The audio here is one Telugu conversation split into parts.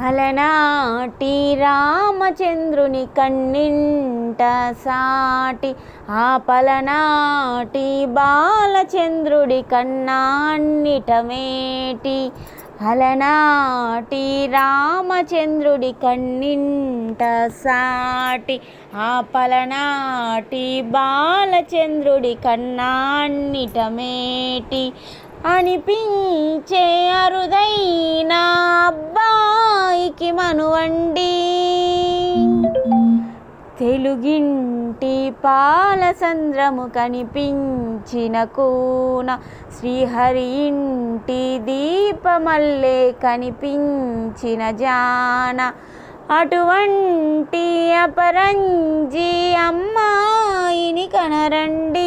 అలనాటి రామచంద్రుని కన్నింట సాటి ఆ పలనాటి బాలచంద్రుడి కన్నాన్నిటమేటి అలనాటి రామచంద్రుడి కన్నింట సాటి ఆ పలనాటి బాలచంద్రుడి కన్నాన్నిటమేటి అనిపించే అరుదైన అబ్బాయికి మనువండి. తెలుగింటి పాలసంద్రము కనిపించిన కూన శ్రీహరి ఇంటి దీపమల్లే కనిపించిన జాన. అటువంటి అపరంజి అమ్మాయిని కనరండి.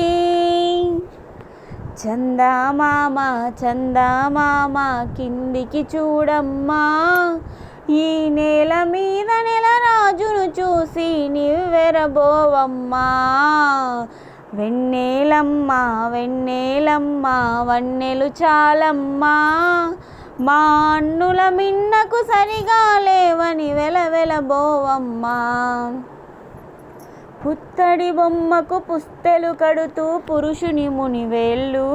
చందామామ చందామామ కిందికి చూడమ్మా. ఈ నేల మీద నెల రాజును చూసి నివ్వెరబోవమ్మా. వెన్నెలమ్మ వెన్నెలమ్మ వన్నెలు చాలమ్మా. మా అన్నుల మిన్నకు సరిగా లేవని వెలవెలబోవమ్మా పుత్తడి బొమ్మకు పుస్తెలు కడుతూ పురుషుని మునివేళ్ళు.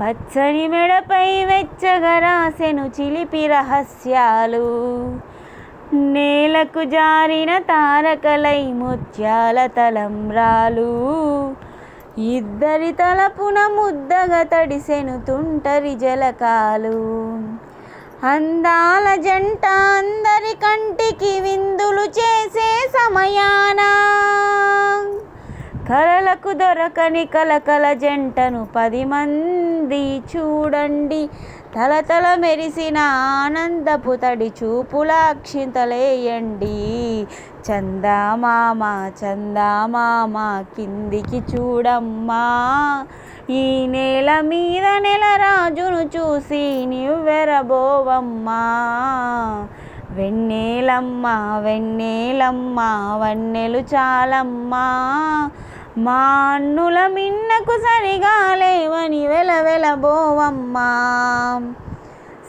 పచ్చని మెడపై వెచ్చగా రాసెను చిలిపి రహస్యాలు. నేలకు జారిన తారకలై ముత్యాల తలంబ్రాలు ఇద్దరి తలపున ముద్దగా తడిసెను తుంటరి జలకాలు. అందాల జంట అందరి కంటికి విందులు చేసే సమయాన. కలలకు దొరకని కలకల జంటను పది మంది చూడండి. తలతల మెరిసిన ఆనందపు తడి చూపుల అక్షింతలేయండి చందామామ చందామామ కిందికి చూడమ్మా. ఈ నేల మీద నెల రాజును చూసి నివ్వెరబోవమ్మా. వెన్నెలమ్మ వెన్నెలమ్మ వన్నెలు చాలమ్మా. మా అన్నుల మిన్నకు సరిగా లేవని వెలవెలబోవమ్మా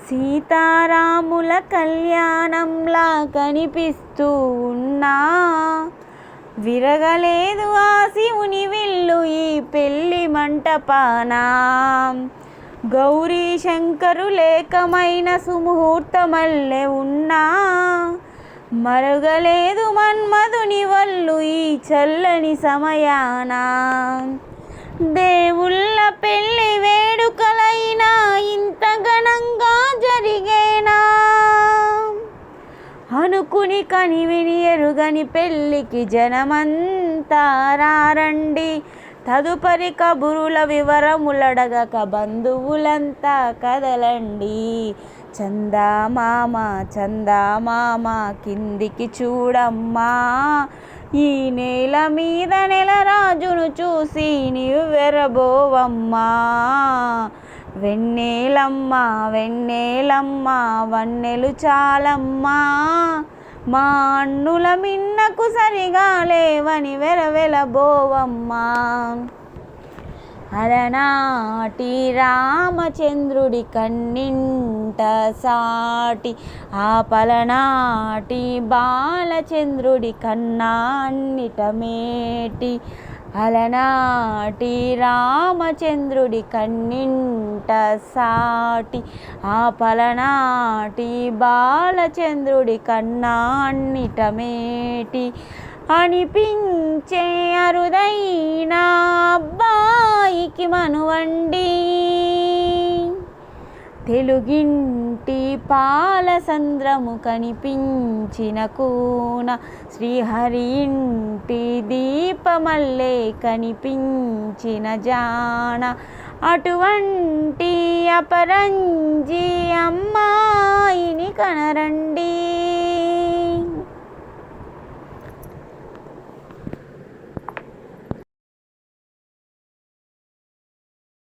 సీతారాముల కళ్యాణంలా కనిపిస్తూ ఉన్నా. విరగలేదు ఆ శివుని విల్లు ఈ పెళ్ళి మంటపాన. గౌరీ శంకరు లేకమైన సుముహూర్తమల్లె ఉన్నా. మరగలేదు మన్మధుని వల్లు ఈ చల్లని సమయాన. దేవుళ్ళ పెళ్ళి అనుకుని కనివిని ఎరుగని పెళ్ళికి జనమంతా రారండి. తదుపరి కబురుల వివరములడగక బంధువులంతా కదలండి. చందామామ చందామామ కిందికి చూడమ్మా. ఈ నేల మీద నెల రాజును చూసి నివ్వెరబోవమ్మా. వెన్నెలమ్మ వెన్నెలమ్మ వన్నెలు చాలమ్మా. మా అన్నుల మిన్నకు సరిగా లేవని వెరవెలబోవమ్మా అలనాటి రామచంద్రుడి కన్నింట సాటి ఆ పలనాటి బాలచంద్రుడి కన్నాన్నిట మేటి అలనాటి రామచంద్రుడి కన్నింట సాటి ఆ పలనాటి బాలచంద్రుడి కన్నాన్నిటమేటి. అనిపించే అరుదైన అబ్బాయికి మనువండి. తెలుగింటి పాలసంద్రము కనిపించిన కూన శ్రీహరి ఇంటి దీపమల్లే కనిపించిన జాన. అటువంటి అపరంజి అమ్మాయిని కనరండి.